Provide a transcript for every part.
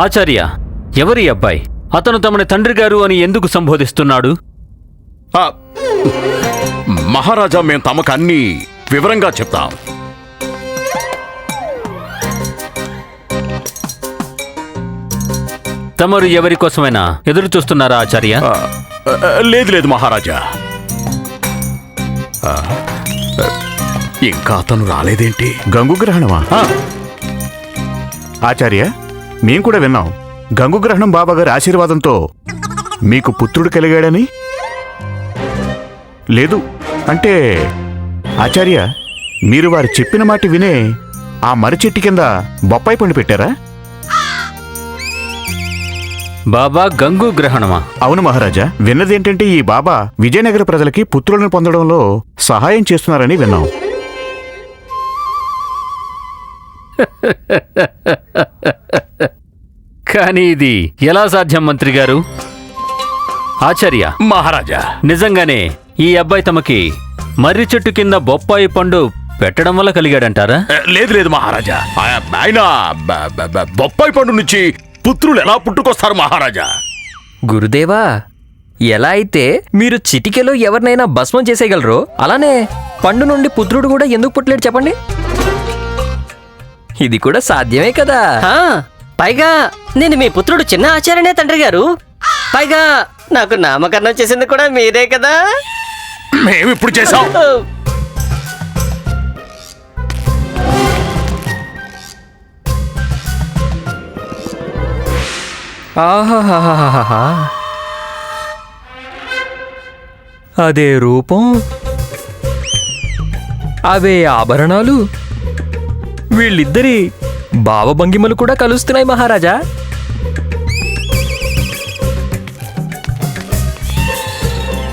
ఆచార్య ఎవరి అబ్బాయి? అతను తమని తండ్రి గారు అని ఎందుకు సంబోధిస్తున్నాడు? ఆ, మహారాజా మేము తమకు అన్ని వివరంగా చెప్తాం. తమరు ఎవరి కోసమైనా ఎదురు చూస్తున్నారా ఆచార్య? ఆ, ఆ, లేదు లేదు మహారాజా. ఆ, ఆ, ఇంకా అతను రాలేదేంటి? గంగుగ్రహణమా? ఆ, ఆచార్య మేం కూడా విన్నాం. గంగుగ్రహణం బాబాగారి ఆశీర్వాదంతో మీకు పుత్రుడు కలిగాడని? లేదు అంటే ఆచార్య మీరు వారు చెప్పిన మాట వినే ఆ మర్రి చెట్టు కింద బొప్పాయి పండు పెట్టారా? బాబా గంగు గ్రహణమా? అవును మహారాజా విన్నదేంటంటే ఈ బాబా విజయనగర ప్రజలకి పుత్రులను పొందడంలో సహాయం చేస్తున్నారని విన్నాం. కానీ ఇది ఎలా సాధ్యం మంత్రి గారు? ఆచార్య మహారాజా. నిజంగానే ఈ అబ్బాయి తమకి మర్రి చెట్టు కింద బొప్పాయి పండు పెట్టడం వల్ల కలిగాడంటారా? లేదు లేదు మహారాజా. ఆయన బొప్పాయి పండు నుంచి పుత్రులు ఎలా పుట్టుకొస్తారు మహారాజా? గురుదేవా ఎలా అయితే మీరు చిటికెలో ఎవరినైనా భస్మం చేసేయగలరో అలానే పండు నుండి పుత్రుడు కూడా ఎందుకు పుట్టలేడు చెప్పండి? ఇది కూడా సాధ్యమే కదా? పైగా నేను మీ పుత్రుడు చిన్న ఆచార్యనే తండ్రి గారు. పైగా నాకు నామకరణం చేసింది కూడా మీరే కదా? మేము ఇప్పుడు చేసాం ఆహాహాహాహా. అదే రూపం? అవే ఆభరణాలు? వీళ్ళిద్దరి భావభంగిమలు కూడా కలుస్తున్నాయి మహారాజా.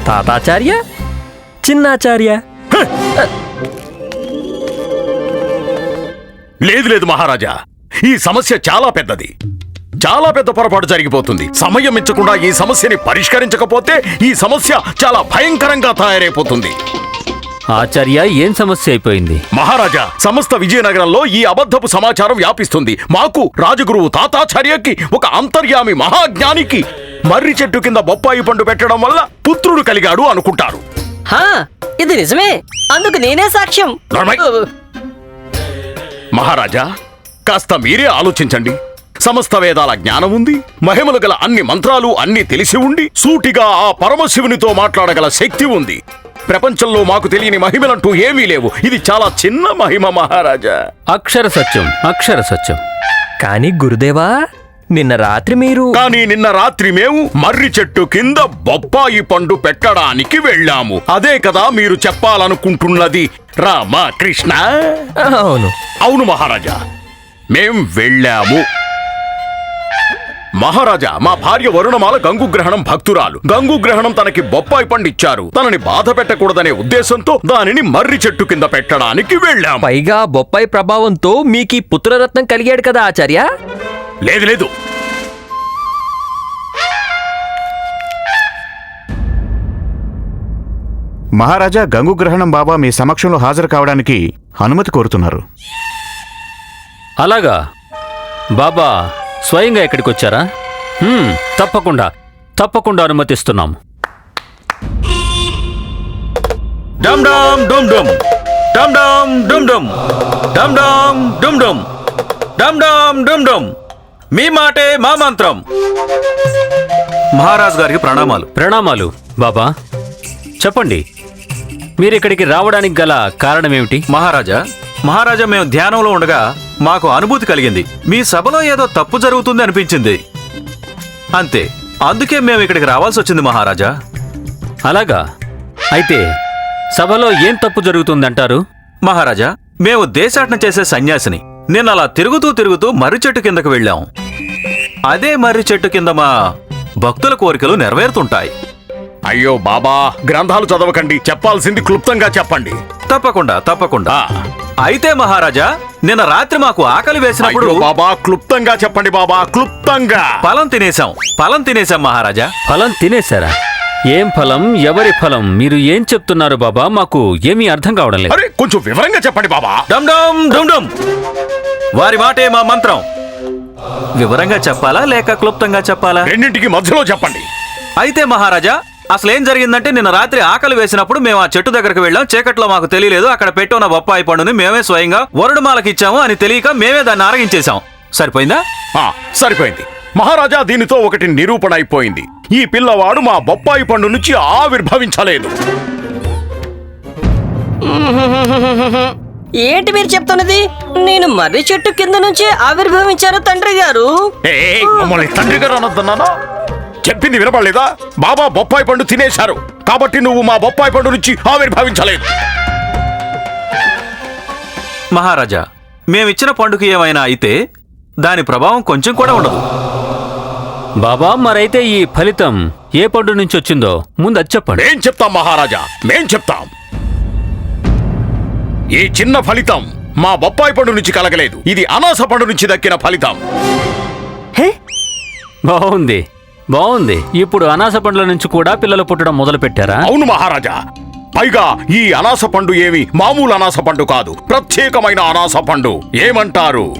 తాతాచార్య చిన్నాచార్య. లేదు లేదు మహారాజా ఈ సమస్య చాలా పెద్దది. చాలా పెద్ద పొరపాటు జరిగిపోతుంది. సమయం ఇచ్చకుండా ఈ సమస్యని పరిష్కరించకపోతే ఈ సమస్య చాలా భయంకరంగా తయారైపోతుంది. ఆచార్య ఏం సమస్య అయిపోయింది? మహారాజా సమస్త విజయనగరంలో ఈ అబద్ధపు సమాచారం వ్యాపిస్తుంది. మాకు రాజగురువు తాతాచార్యకి ఒక అంతర్యామి మహాజ్ఞానికి మర్రి చెట్టు కింద బొప్పాయి పండు పెట్టడం వల్ల పుత్రుడు కలిగాడు అనుకుంటారు. హా, ఇది నిజమే. అందుకు నేనే సాక్ష్యం. మహారాజా కాస్త మీరే ఆలోచించండి. సమస్త వేదాల జ్ఞానం ఉంది మహిమలు గల అన్ని మంత్రాలు అన్ని తెలిసి ఉండి సూటిగా ఆ పరమశివునితో మాట్లాడగల శక్తి ఉంది. ప్రపంచంలో మాకు తెలియని మహిమలంటూ ఏమీ లేవు. ఇది చాలా చిన్న మహిమ మహారాజా. అక్షర సత్యం అక్షర సత్యం. కానీ గురుదేవా నిన్న రాత్రి మీరు కానీ నిన్న రాత్రి మేము మర్రి చెట్టు కింద బొప్పాయి పండు పెట్టడానికి వెళ్ళాము. అదే కదా మీరు చెప్పాలనుకుంటున్నది. రామా కృష్ణ అవును. అవును మహారాజా. మేం వెళ్ళాము. మహారాజా మా భార్య వరుణమాల గంగుగ్రహణం భక్తురాలు. గంగుగ్రహణం తనకి బొప్పాయి పండు ఇచ్చారు తనని బాధ పెట్టకూడదనే ఉద్దేశంతో దానిని మర్రి చెట్టు కింద పెట్టడానికి వెళ్ళాము పైగా బొప్పాయి ప్రభావంతో మీకు ఈ పుత్రరత్నం కలిగాడు కదా ఆచార్య? లేదు లేదు. మహారాజా గంగుగ్రహణం బాబా మీ సమక్షంలో హాజరు కావడానికి అనుమతి కోరుతున్నారు. అలాగా. బాబా స్వయంగా ఇక్కడికి వచ్చారా? హ్మ్, తప్పకుండా. తప్పకుండా అనుమతిస్తున్నాం. డమ్ డమ్ డుమ్ డుమ్ డమ్ డమ్ డుమ్ డుమ్ డమ్ డమ్ డుమ్ డుమ్ డమ్ డమ్ డుమ్ డుమ్ మీ మాటే మా మంత్రం. మహారాజ్ గారికి ప్రణామాలు. ప్రణామాలు బాబా. చెప్పండి. మీరు ఇక్కడికి రావడానికి గల కారణమేమిటి మహారాజా మహారాజా మేము ధ్యానంలో ఉండగా మాకు అనుభూతి కలిగింది. మీ సభలో ఏదో తప్పు జరుగుతుంది అనిపించింది. అంతే. అందుకే మేము ఇక్కడికి రావాల్సి వచ్చింది మహారాజా. అలాగా. అయితే సభలో ఏం తప్పు జరుగుతుందంటారు? మహారాజా మేము దేశాటన చేసే సన్యాసిని. నేను అలా తిరుగుతూ తిరుగుతూ మర్రి చెట్టు కిందకు వెళ్ళాం. అదే మర్రి చెట్టు కింద మా భక్తుల కోరికలు నెరవేరుతుంటాయి. అయ్యో బాబా గ్రంథాలు చదవకండి. చెప్పాల్సింది క్లుప్తంగా చెప్పండి. తప్పకుండా తప్పకుండా. ఆ. అయితే మహారాజా నిన్న రాత్రి మాకు ఆకలి వేసినప్పుడు బాబా క్లుప్తంగా చెప్పండి బాబా క్లుప్తంగా. ఫలం తినేశాం ఫలం తినేశాం మహారాజా. ఫలం తినేశారా? ఏం ఫలం ఎవరి ఫలం? మీరు ఏం చెప్తున్నారు బాబా? మాకు ఏమీ అర్థం కావడం లేదు. అరే కొంచెం వివరంగా చెప్పండి బాబా. డమ్ డమ్ డమ్ డమ్ వారి మాటే మా మంత్రం. వివరంగా చెప్పాలా లేక క్లుప్తంగా చెప్పాలా? రెండింటికి మధ్యలో చెప్పండి. అయితే మహారాజా అసలు ఏం జరిగిందంటే నిన్న రాత్రి ఆకలి వేసినప్పుడు మేము ఆ చెట్టు దగ్గరకు వెళ్ళాం. చీకట్లో మాకు తెలియలేదు. అక్కడ పెట్టున్న బొప్పాయి పండుని మేమే స్వయంగా వరుడుమాలకి ఇచ్చాము. అని తెలియక మేమే దాన్ని ఆరగించేశాం. సరిపోయిందా? ఆ, సరిపోయింది. మహారాజా దీనితో ఒకటి నిరూపణ అయిపోయింది. ఈ పిల్లవాడు మా బొప్పాయి పండు నుంచి ఆవిర్భవించలేదు. ఏంటి మీరు చెప్తున్నది? నేను మర్రి చెట్టు కింద నుంచి ఆవిర్భవించాను తండ్రి గారు. మమ్మల్ని తండ్రి గారు అనొద్దన్నానా? చెప్పింది వినపడలేదా? బాబా బొప్పాయి పండు తినేశారు. కాబట్టి నువ్వు మా బొప్పాయి పండు నుంచి ఆవిర్భవించలేదు. మహారాజా మేమిచ్చిన పండుగ ఏమైనా అయితే దాని ప్రభావం కొంచెం కూడా ఉండదు. బాబా మరైతే ఈ ఫలితం ఏ పండు నుంచి వచ్చిందో ముందు అది చెప్పండి. మేం చెప్తాం మహారాజా మేం చెప్తాం. ఈ చిన్న ఫలితం మా బొప్పాయి పండు నుంచి కలగలేదు. ఇది అనాస పండు నుంచి దక్కిన ఫలితం. బాగుంది. బాగుంది. ఇప్పుడు అనాస పండ్ల నుంచి కూడా పిల్లలు పుట్టడం మొదలు పెట్టారా అవును మహారాజా. పైగా ఈ అనాస పండు ఏమి మామూలు అనాస పండు కాదు. ప్రత్యేకమైన అనాస పండు. ఏమంటారు?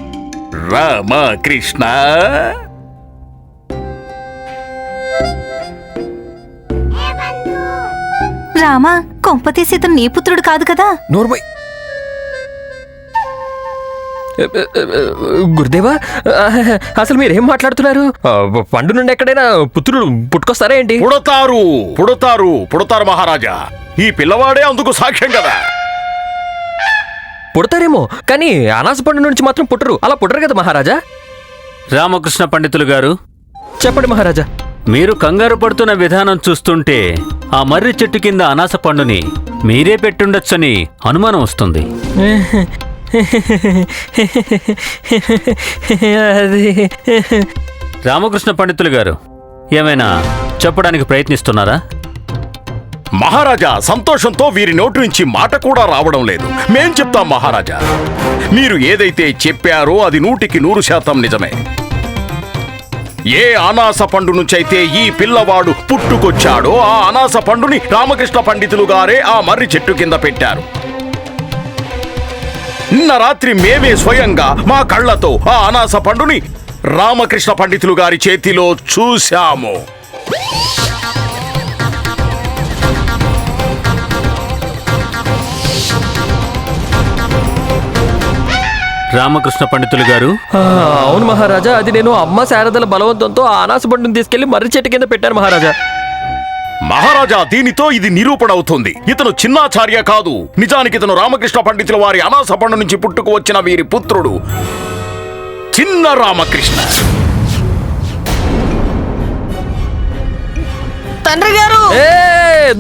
రామకృష్ణ. రామా కొంపతీసి ఇతను నీ పుత్రుడు కాదు కదా? నోర్మై గురుదేవా అసలు మీరేం మాట్లాడుతున్నారు? పండు నుండి ఎక్కడైనా పుత్రుడు పుట్టుకొస్తారా ఏంటి? పుడతారు పుడతారు పుడతారు మహారాజా. ఈ పిల్లవాడే అందుకు సాక్ష్యం కదా. పుడతారేమో కానీ అనాస పండు నుంచి మాత్రం పుట్టరు. అలా పుట్టరు కదా మహారాజా? రామకృష్ణ పండితులు గారు చెప్పండి మహారాజా. మీరు కంగారు పడుతున్న విధానం చూస్తుంటే ఆ మర్రి చెట్టు కింద అనాస పండుని మీరే పెట్టుండొచ్చని అనుమానం వస్తుంది. అది రామకృష్ణ పండితులు గారు ఏమైనా చెప్పడానికి ప్రయత్నిస్తున్నారా? మహారాజా సంతోషంతో వీరి నోటి నుంచి మాట కూడా రావడం లేదు. మేం చెప్తాం మహారాజా మీరు ఏదైతే చెప్పారో అది నూటికి నూరు శాతం నిజమే. ఏ అనాస పండు నుంచైతే ఈ పిల్లవాడు పుట్టుకొచ్చాడో ఆ అనాస పండుని రామకృష్ణ పండితులు గారే ఆ మర్రి చెట్టు కింద పెట్టారు. నిన్న రాత్రి మేమే స్వయంగా మా కళ్ళతో ఆ అనాస పండుని రామకృష్ణ పండితులు గారి చేతిలో చూశాము. రామకృష్ణ పండితులు గారు? ఆ, అవును మహారాజా. అది నేను అమ్మ శారదల బలవంతంతో ఆ అనాస పండుని తీసుకెళ్ళి మర్రి చెట్టు కింద పెట్టాను మహారాజా. మహారాజా దీనితో ఇది నిరూపణ అవుతుంది ఇతను చిన్నాచార్య కాదు. నిజానికి ఇతను రామకృష్ణ పండితుల వారి అనాస పండు నుంచి పుట్టుకు వచ్చిన వీరి పుత్రుడు చిన్న రామకృష్ణ. తండ్రి గారు! ఏ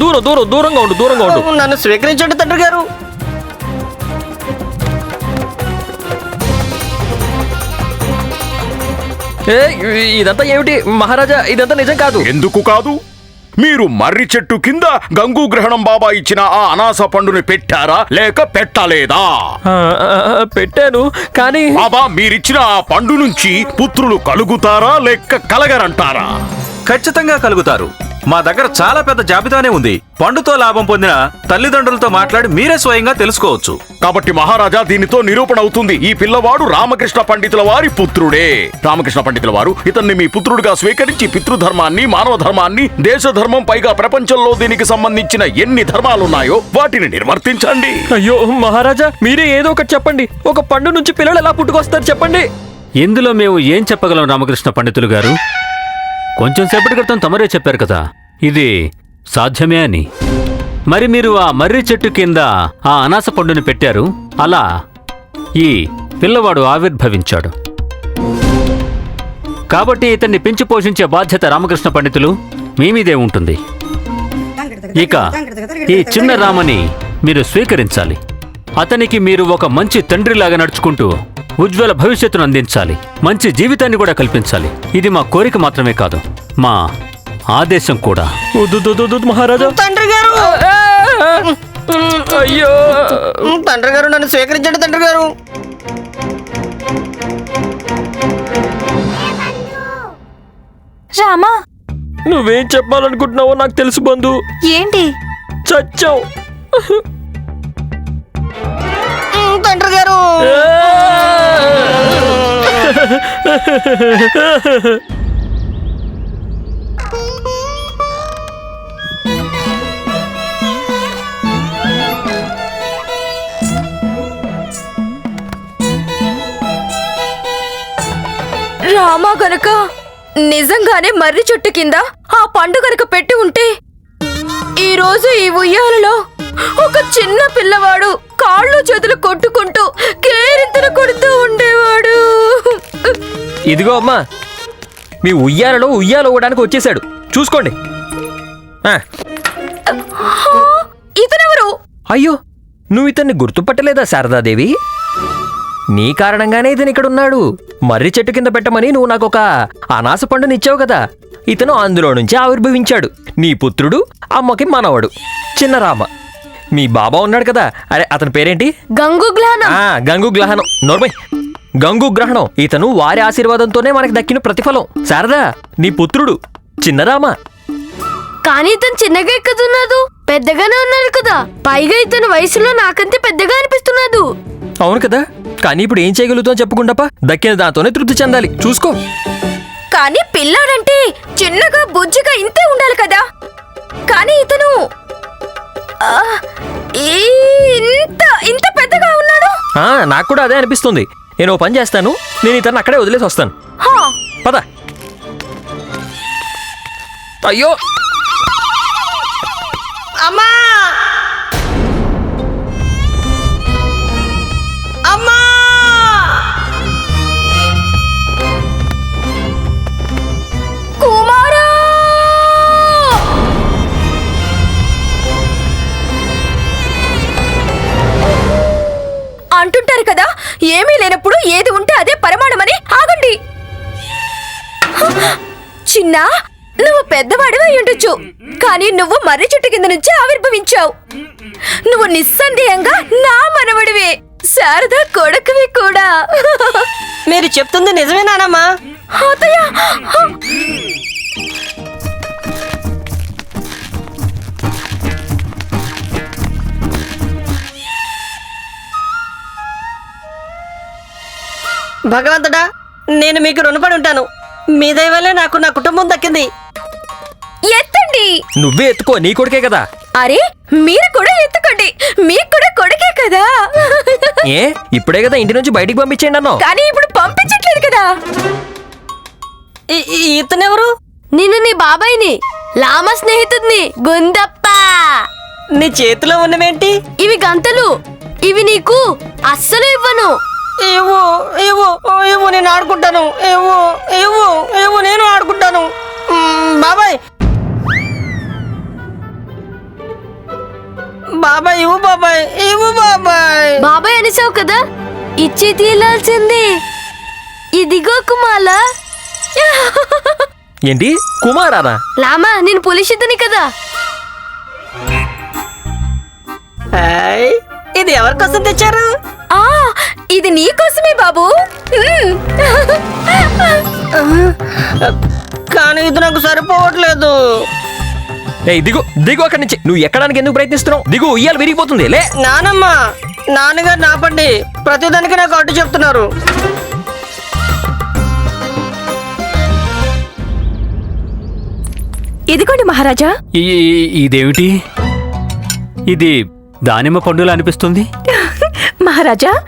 దూరం దూరం దూరంగా ఉండు దూరంగా ఉండు. నన్ను స్వీకరించండి తండ్రి గారు. ఏ ఇదంతా ఏమిటి? మహారాజా ఇదంతా నిజం కాదు. ఎందుకు కాదు? మీరు మర్రి చెట్టు కింద గంగు గ్రహణం బాబా ఇచ్చిన ఆ అనాస పండుని పెట్టారా? లేక పెట్టలేదా? పెట్టాను కానీ బాబా మీరిచ్చిన ఆ పండు నుంచి పుత్రులు కలుగుతారా లేక కలగరంటారా? ఖచ్చితంగా కలుగుతారు. మా దగ్గర చాలా పెద్ద జాబితానే ఉంది. పండుతో లాభం పొందిన తల్లిదండ్రులతో మాట్లాడి మీరే స్వయంగా తెలుసుకోవచ్చు. కాబట్టి మహారాజా దీనితో నిరూపణ అవుతుంది. ఈ పిల్లవాడు రామకృష్ణ పండితుల వారి పుత్రుడే. రామకృష్ణ పండితుల వారు ఇతన్ని మీ పుత్రుడిగా స్వీకరించి పితృధర్మాన్ని మానవ ధర్మాన్ని దేశ ధర్మం పైగా ప్రపంచంలో దీనికి సంబంధించిన ఎన్ని ధర్మాలున్నాయో వాటిని నిర్వర్తించండి. అయ్యో మహారాజా మీరే ఏదో ఒకటి చెప్పండి. ఒక పండు నుంచి పిల్లలు ఎలా పుట్టుకొస్తారు చెప్పండి. ఇందులో మేము ఏం చెప్పగలం రామకృష్ణ పండితులు గారు? కొంచెం సేపటి క్రితం తమరే చెప్పారు కదా. ఇది సాధ్యమే అని. మరి మీరు ఆ మర్రి చెట్టు కింద ఆ అనాస పండుని పెట్టారు. అలా ఈ పిల్లవాడు ఆవిర్భవించాడు. కాబట్టి ఇతన్ని పెంచి పోషించే బాధ్యత రామకృష్ణ పండితులు మీ మీదే ఉంటుంది. ఇక ఈ చిన్న రామని మీరు స్వీకరించాలి. అతనికి మీరు ఒక మంచి తండ్రిలాగా నడుచుకుంటూ ఉజ్వల భవిష్యత్తును అందించాలి. మంచి జీవితాన్ని కూడా కల్పించాలి. ఇది మా కోరిక మాత్రమే కాదు. మా ఆదేశం కూడా. మహారాజా. తండ్రి గారు అయ్యో! తండ్రి గారు నన్ను స్వీకరించండి తండ్రి గారు రామా! నువ్వేం చెప్పాలనుకుంటున్నావో నాకు తెలుసు బంధు. ఏంటి? చచ్చావు. తండ్రి గారు రామా గనక నిజంగానే మర్రి చెట్టు కింద ఆ పండు గనక పెట్టి ఉంటే ఈ రోజు ఈ ఉయ్యాలలో ఒక చిన్న పిల్లవాడు కాళ్ళు చేతులు కొట్టుకుంటూ కేరింతలు కొడుతూ ఉండేవాడు. ఇదిగో అమ్మా మీ ఉయ్యాలలో ఉయ్యాలు ఊగడానికి వచ్చేసాడు చూసుకోండి. ఆ, ఇతనెవరు? అయ్యో నువ్వు ఇతన్ని గుర్తుపట్టలేదా శారదాదేవి? నీ కారణంగానే ఇతను ఇక్కడ ఉన్నాడు. మర్రి చెట్టు కింద పెట్టమని నువ్వు నాకు ఒక అనాస పండునిచ్చావు కదా. ఇతను అందులో నుంచి ఆవిర్భవించాడు. నీ పుత్రుడు అమ్మకి మనవడు. చిన్నరామ మీ బాబా ఉన్నాడు కదా. అరే అతని పేరేంటి? గంగు ఆ గంగు గ్రహణం. నోర్మై. గంగు గ్రహణం. ఇతను వారి ఆశీర్వాదంతోనే మనకి దక్కిన ప్రతిఫలం. శారదా నీ పుత్రుడు చిన్నరామ. కానీ ఇతను చిన్నగా ఎక్కుతున్నాడు. పెద్దగానే ఉన్నాడు కదా. పైగా ఇతను వయసులో నాకంతే పెద్దగా అనిపిస్తున్నాడు. అవును కదా. కానీ ఇప్పుడు ఏం చేయగలుగుతాం చెప్పుకుండాపా దక్కిన దాంతోనే తృప్తి చెందాలి. చూసుకో. కానీ పిల్లాడంటే చిన్నగా బుజ్జిగా ఇంతే ఉండాలి కదా. కానీ ఇతను నాకు కూడా అదే అనిపిస్తుంది. నేను ఓ పని చేస్తాను నేను ఇతను అక్కడే వదిలేసి వస్తాను. పద. అయ్యో! అమ్మా! అంటుంటారు కదా ఏమీ లేనప్పుడు ఏది ఉంటే అదే పరమాణమని ఆగండి. చిన్న నువ్వు పెద్దవాడివి అయి ఉండొచ్చు కానీ నువ్వు మర్రి చెట్టు కింద నుంచి ఆవిర్భవించావు. నువ్వు నిస్సందేహంగా నా మనవడివే శారద కొడుకువి కూడా. మీరు చెప్తుంది నిజమే నానమ్మా? అతయ్య భగవంతుడా నేను మీకు రుణపడి ఉంటాను. మీ దయ వల్లే నాకు నా కుటుంబం దక్కింది. ఎత్తండి. నువ్వే ఎత్తుకో నీ కొడుకే కదా. అరే మీరు కూడా ఎత్తుకోండి. మీకు కూడా కొడుకే కదా. ఏ? ఇప్పుడే కదా ఇంటి నుంచి బయటికి పంపించేయండి అన్నావు. కానీ ఇప్పుడు పంపించట్లేదు కదా. ఈ- ఈ- ఇతనెవరు నేను నీ బాబాయ్ని లామ స్నేహితుడిని గుందప్ప. నీ చేతిలో ఉన్నవేంటి? ఇవి గంతలు. ఇవి నీకు అస్సలు ఇవ్వను. ఏవో ఏవో ఏవో నేను ఆడుకుంటాను. ఏవో ఏవో ఏవో నేను ఆడుకుంటాను. బాబాయ్. బాబాయ్ ఇవ్వు బాబాయ్ ఇవ్వు బాబాయ్. బాబాయ్ అనేసావు కదా? ఇచ్చి తీయాల్సింది ఇదిగో కుమాల. ఏంటి? కుమారానా? లామా నేను పులిషిద్దని కదా. ఇది ఎవరి కోసం తెచ్చారు? ఆ ఇది నీ కోసమే బాబు. కానీ ఇది నాకు సరిపోవట్లేదు. ఏ దిగు దిగు అక్కడి నుంచి. నువ్వు ఎక్కడానికి ఎందుకు ప్రయత్నిస్తున్నావు? దిగు ఉయ్యాలు విరిగిపోతుంది. లే. నానమ్మ నాన్నగారు నాపండి. ప్రతిదానికి నాకు అడ్డు చెప్తున్నారు. ఇదిగోండి మహారాజా. ఈ ఈ- ఇదేమిటి? ఇది దానిమ్మ పండులా అనిపిస్తుంది? మహారాజా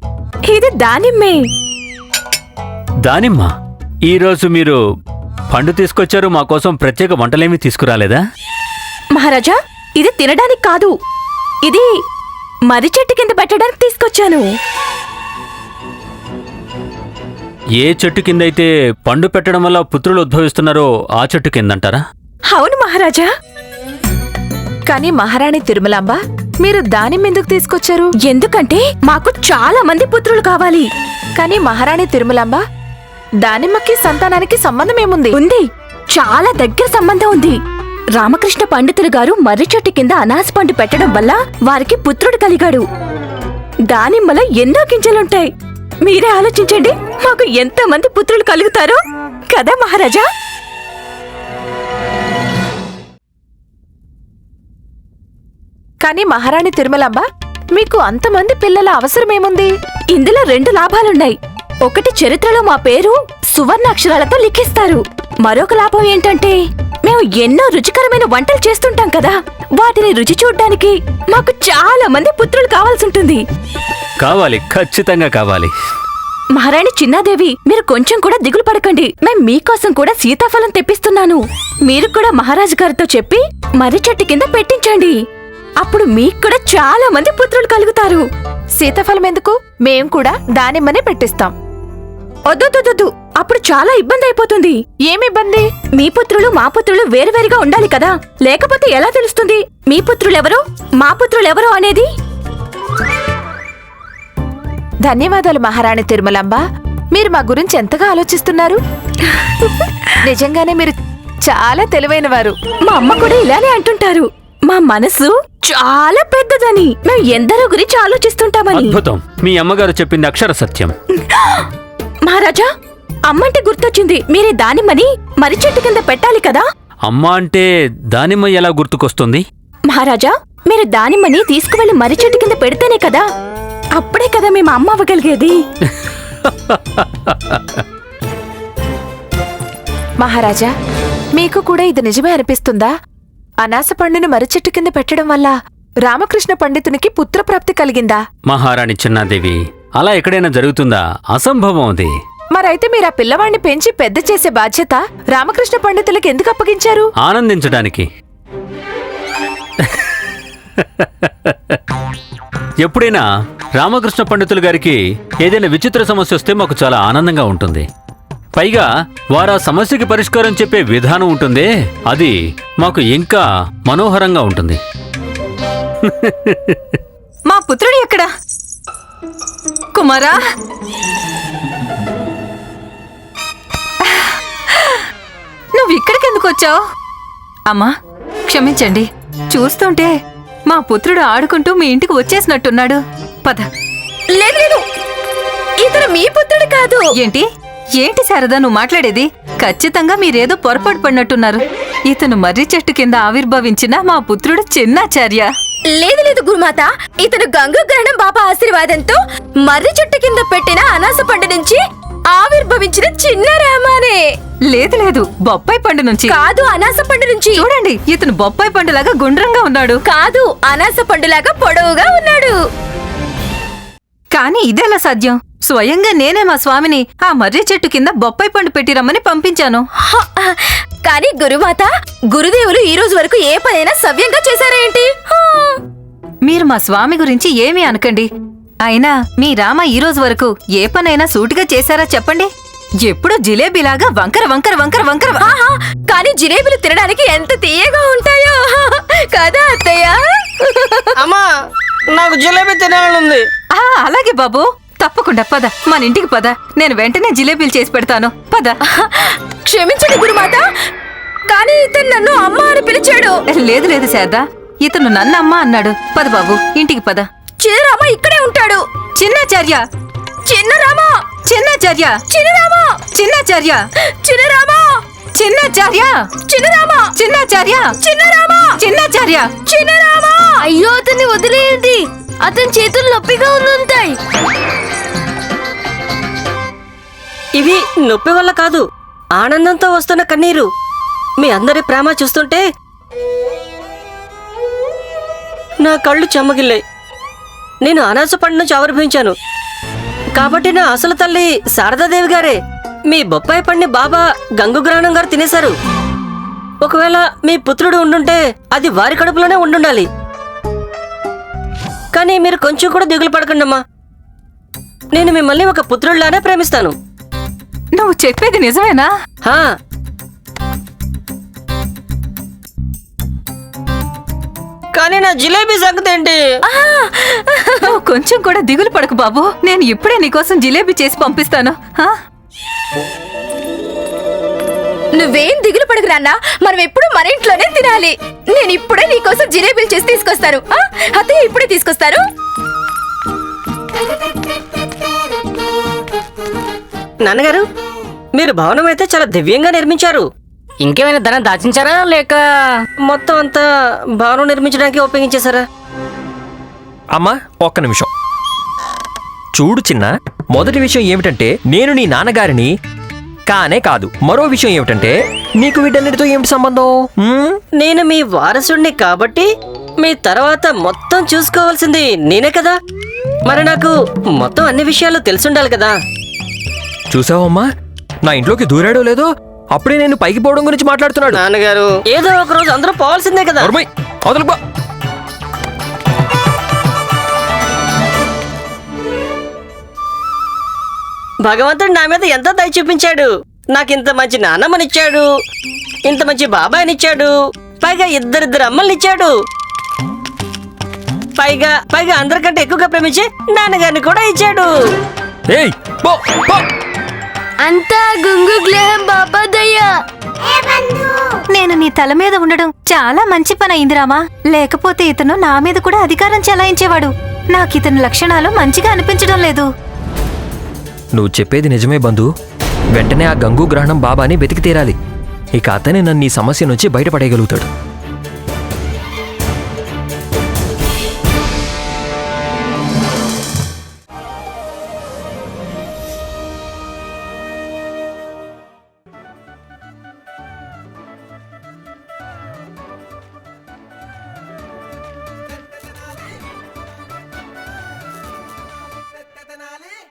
ఇది దానిమ్మే. దానిమ్మ? ఈరోజు మీరు పండు తీసుకొచ్చారు మా కోసం ప్రత్యేక వంటలేమీ తీసుకురాలేదా? మహారాజా ఇది తినడానికి కాదు. ఇది మర్రి చెట్టు కింద పెట్టడానికి తీసుకొచ్చాను. ఏ చెట్టు కిందైతే పండు పెట్టడం వల్ల పుత్రులు ఉద్భవిస్తున్నారో ఆ చెట్టు కిందంటారా? అవును మహారాజా. కానీ మహారాణి తిరుమలాంబ మీరు దానిమ్మ ఎందుకు తీసుకొచ్చారు? ఎందుకంటే మాకు చాలా మంది పుత్రులు కావాలి. కానీ మహారాణి తిరుమలాంబ దానిమ్మకి సంతానానికి సంబంధం ఏముంది? ఉంది. చాలా దగ్గర సంబంధం ఉంది. రామకృష్ణ పండితులు గారు మర్రి చెట్టు కింద అనాస పండు పెట్టడం వల్ల వారికి పుత్రుడు కలిగాడు. దానిమ్మలో ఎన్నో గింజలుంటాయి. మీరే ఆలోచించండి మాకు ఎంతమంది పుత్రులు కలుగుతారో. కదా మహారాజా? కానీ మహారాణి తిరుమలాంబ మీకు అంతమంది పిల్లల అవసరమేముంది? ఇందులో రెండు లాభాలున్నాయి. ఒకటి చరిత్రలో మా పేరు సువర్ణాక్షరాలతో లిఖిస్తారు. మరొక లాభం ఏంటంటే మేము ఎన్నో రుచికరమైన వంటలు చేస్తుంటాం కదా. వాటిని రుచి చూడ్డానికి మాకు చాలా మంది పుత్రులు కావాల్సి ఉంటుంది. కావాలి ఖచ్చితంగా కావాలి. మహారాణి చిన్నాదేవి మీరు కొంచెం కూడా దిగులు పడకండి. మేం మీకోసం కూడా సీతాఫలం తెప్పిస్తున్నాను. మీరు కూడా మహారాజు గారితో చెప్పి మర్రి చెట్టు కింద పెట్టించండి. అప్పుడు మీకు కూడా చాలా మంది పుత్రులు కలుగుతారు. సీతాఫలం ఎందుకు? మేం కూడా దానిమ్మనే పెట్టిస్తాం. వద్దొద్దొద్దు అప్పుడు చాలా ఇబ్బంది అయిపోతుంది. ఏమి ఇబ్బంది? మీ పుత్రులు మా పుత్రులు వేరువేరుగా ఉండాలి కదా. లేకపోతే ఎలా తెలుస్తుంది? మీ పుత్రులెవరో? మా పుత్రులెవరో అనేది? ధన్యవాదాలు మహారాణి తిరుమలాంబ. మీరు మా గురించి ఎంతగా ఆలోచిస్తున్నారు? నిజంగానే మీరు చాలా తెలివైన వారు మా అమ్మ కూడా ఇలానే అంటుంటారు. మా మనసు చాలా పెద్దదని. మేము ఎందరో గురించి ఆలోచిస్తుంటామని. అద్భుతం. మీ అమ్మగారు చెప్పింది అక్షర సత్యం. మహారాజా అమ్మంటే గుర్తొచ్చింది. మీరే దానిమ్మని మర్రి చెట్టు కింద పెట్టాలి కదా? అమ్మ అంటే దానిమ్మ ఎలా గుర్తుకొస్తుంది? మహారాజా మీరు దానిమ్మని తీసుకువెళ్ళి మర్రి చెట్టు కింద పెడితేనే కదా? అప్పుడే కదా మేము అమ్మ అవ్వగలిగేది. మహారాజా మీకు కూడా ఇది నిజమే అనిపిస్తుందా? అనాస పండును మర్రి చెట్టు కింద పెట్టడం వల్ల రామకృష్ణ పండితునికి పుత్రప్రాప్తి కలిగిందా? మహారాణి చిన్నాదేవి అలా ఎక్కడైనా జరుగుతుందా? అసంభవం అది. మరైతే మీరు ఆ పిల్లవాడిని పెంచి పెద్ద చేసే బాధ్యత రామకృష్ణ పండితులకు ఎందుకు అప్పగించారు? ఆనందించడానికి. ఎప్పుడైనా రామకృష్ణ పండితులు గారికి ఏదైనా విచిత్ర సమస్య వస్తే మాకు చాలా ఆనందంగా ఉంటుంది. పైగా వారు ఆ సమస్యకి పరిష్కారం చెప్పే విధానం ఉంటుందే. అది మాకు ఇంకా మనోహరంగా ఉంటుంది. మా పుత్రుడు ఎక్కడ? కుమారా? నువ్వు ఇక్కడికి ఎందుకు వచ్చావు? అమ్మా క్షమించండి. చూస్తుంటే మా పుత్రుడు ఆడుకుంటూ మీ ఇంటికి వచ్చేసినట్టున్నాడు. పద. లేదు లేదు. ఇతను మీ పుత్రుడు కాదు. ఏంటి? ఏంటి శారదా నువ్వు మాట్లాడేది? ఖచ్చితంగా మీరేదో పొరపాటు పడినట్టున్నారు. ఇతను మర్రి చెట్టు కింద ఆవిర్భవించిన మా పుత్రుడు చిన్నాచార్య. లేదు లేదు గురుమాత ఇతను గంగగ్రహణం బాబా ఆశీర్వాదంతో మర్రి చెట్టు కింద పెట్టిన అనాస పండు నుంచి ఆవిర్భవించిన చిన్న రామానే లేదు లేదు బొప్పాయి పండు నుంచి. కాదు అనాస పండు నుంచి. చూడండి ఇతను బొప్పాయి పండులాగా గుండ్రంగా ఉన్నాడు. కాదు అనాస పండులాగా పొడవుగా ఉన్నాడు. కానీ ఇదెలా సాధ్యం? స్వయంగా నేనే మా స్వామిని ఆ మర్రి చెట్టు కింద బొప్పాయి పండు పెట్టి రమ్మని పంపించాను. హ, కానీ గురుమాత గురుదేవులు ఈ రోజు వరకు ఏ పనైనా సవ్యంగా చేశారా ఏంటి హ. మీరు మా స్వామి గురించి ఏమీ అనకండి. అయినా మీ రామ ఈ రోజు వరకు ఏ పనైనా సూటిగా చేశారా చెప్పండి. ఎప్పుడు జిలేబీలాగా వంకర వంకర వంకర వంకర కానీ జిలేబీలు తినడానికి ఎంత తీయగా ఉంటాయో. కదా అత్తయ్య? అమ్మా నాకు జిలేబీ తినాలనుంది. ఆ, అలాగే బాబు. తప్పకుండా పద మన ఇంటికి పద. నేను వెంటనే జిలేబీలు చేసి పెడతాను. పద. క్షమించండి గురుమాత కానీ ఇతను నన్ను అమ్మ అని పిలిచాడు. లేదు లేదు శారదా. ఇతను నన్ను అమ్మ అన్నాడు. పద బాబు ఇంటికి పద. చిన్నరామ ఇక్కడే ఉంటాడు. చిన్నాచార్య. చిన్నరామ! చిన్నాచార్య. చిన్నరామ! చిన్నాచార్య. చిన్నరామ! చిన్నాచార్య. చిన్నరామ! చిన్నాచార్య. చిన్నరామ! చిన్నాచార్య. చిన్నరామ! అయ్యో అతన్ని వదిలేయండి. అతని చేతులు నొప్పిగా ఉంటాయి ఇవి నొప్పి వల్ల కాదు ఆనందంతో వస్తున్న కన్నీరు. మీ అందరి ప్రేమ చూస్తుంటే నా కళ్ళు చెమ్మగిల్లాయి. నేను అనాసపండు నుంచి ఆవిర్భవించాను కాబట్టి నా అసలు తల్లి శారదాదేవి గారే మీ బొప్పాయి పండి బాబా గంగుగ్రాణం గారు తినేశారు. ఒకవేళ మీ పుత్రుడు ఉండుంటే అది వారి కడుపులోనే ఉండుండాలి. కానీ మీరు కొంచెం కూడా దిగులు పడకండమ్మా. నేను మిమ్మల్ని ఒక పుత్రుడిలానే ప్రేమిస్తాను. నువ్వు చెప్పేది నిజమేనా? హా. కానీ నా జిలేబీ సంగతి ఏంటి? నువ్వు కొంచెం కూడా దిగులు పడకు బాబు. నేను ఇప్పుడే నీకోసం జిలేబీ చేసి పంపిస్తాను. హా? నువ్వేం దిగులు పడకు నాన్న. మనం ఎప్పుడు మన ఇంట్లోనే తినాలి. నేను ఇప్పుడే నీకోసం జిలేబీలు చేసి తీసుకొస్తాను? అత్తయ్య ఇప్పుడే తీసుకొస్తారు. నాన్నగారు మీరు భవనం అయితే చాలా దివ్యంగా నిర్మించారు. ఇంకేమైనా ధనం దాచించారా లేక మొత్తం అంతా భవనం నిర్మించడానికి ఉపయోగించేశారా? అమ్మా ఒక్క నిమిషం. చూడు చిన్న మొదటి విషయం ఏమిటంటే నేను నీ నాన్నగారిని కానే కాదు. మరో విషయం ఏమిటంటే నీకు వీటన్నిటితో ఏమిటి సంబంధం? నేను మీ వారసుడిని కాబట్టి మీ తర్వాత మొత్తం చూసుకోవాల్సింది నేనే కదా. మరి నాకు మొత్తం అన్ని విషయాలు తెలుసుండాలి కదా. చూసావమ్మా? నా ఇంట్లోకి దూరాడో లేదో అప్పుడే నేను పైకి పోవడం గురించి మాట్లాడుతున్నాడు. నాన్నగారు ఏదో ఒక రోజు అందరూ పోవాల్సిందే కదా. నోర్మై, అవతలకు పో. భగవంతుడు నా మీద ఎంతో దయ చూపించాడు? నాకు ఇంత మంచి నాన్నమ్మనిచ్చాడు ఇంత మంచి బాబాయ్నిచ్చాడు. పైగా ఇద్దరిద్దరు అమ్మల్నిచ్చాడు. పైగా పైగా అందరికంటే ఎక్కువగా ప్రేమించి నాన్నగారిని కూడా ఇచ్చాడు. అంతా గుంగు గ్రహం బాబాదయ్యా. నేను నీ తల మీద ఉండడం చాలా మంచి పని అయింది రామా. లేకపోతే ఇతను నా మీద కూడా అధికారం చెలాయించేవాడు. నాకు ఇతని లక్షణాలు మంచిగా అనిపించడం లేదు. నువ్వు చెప్పేది నిజమే బంధు. వెంటనే ఆ గంగు గ్రహణం బాబాని వెతికి తీరాలి. ఇక అతనే నన్ను ఈ సమస్య నుంచి బయటపడేయగలుగుతాడు.